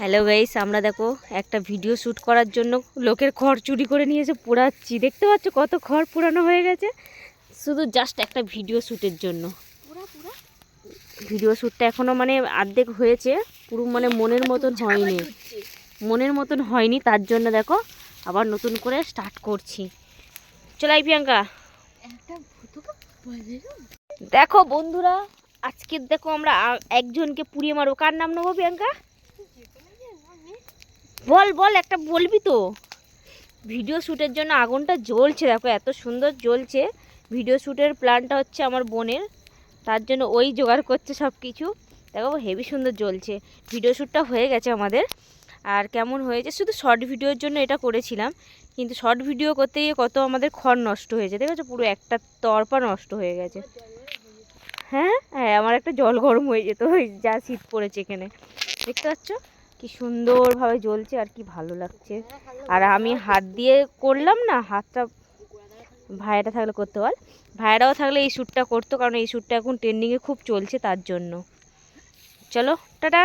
Hello guys আমরা দেখো একটা ভিডিও শ্যুট করার জন্য লোকের খড় চুরি করে নিয়ে এসে পোড়াচ্ছি। দেখতে পাচ্ছ কত খড় পুরানো হয়ে গেছে? শুধু জাস্ট একটা ভিডিও শ্যুটের জন্য। ভিডিও শ্যুটটা এখনও মানে অর্ধেক হয়েছে পুরো মানে মনের মতন হয়নি। মনের মতন হয়নি তার জন্য দেখো আবার নতুন করে স্টার্ট করছি। চলাই প্রিয়াঙ্কা। দেখো বন্ধুরা আজকে দেখো আমরা একজনকে পুড়িয়ে মারবো। কার নাম নেব প্রিয়াঙ্কা? বল বল, একটা বলবি তো। ভিডিও শ্যুটের জন্য আগুনটা জ্বলছে, দেখো এত সুন্দর জ্বলছে। ভিডিও শ্যুটের প্ল্যানটা হচ্ছে আমার বোনের। তার জন্য ওই জোগাড় করছে সব কিছু দেখো হেভি সুন্দর জ্বলছে। ভিডিও শ্যুটটা হয়ে গেছে আমাদের। আর কেমন হয়েছে, শুধু শর্ট ভিডিওর জন্য এটা করেছিলাম। কিন্তু শর্ট ভিডিও করতে গিয়ে কত আমাদের খড় নষ্ট হয়েছে, দেখেছ? পুরো একটা তরপা নষ্ট হয়ে গেছে। হ্যাঁ? হ্যাঁ আমার একটা জল গরম হয়ে যেত যা শীত পড়েছে এখানে। দেখতে পাচ্ছ? কি সুন্দরভাবে জ্বলছে আর কি ভালো লাগছে। আর আমি হাত দিয়ে করলাম না, হাতটা ভাইয়াটা থাকলে করতে পার ভাইয়ারাও থাকলে এই শ্যুটটা করতো, কারণ এই শ্যুটটা এখন ট্রেন্ডিংয়ে খুব চলছে তার জন্য। চলো, টাটা।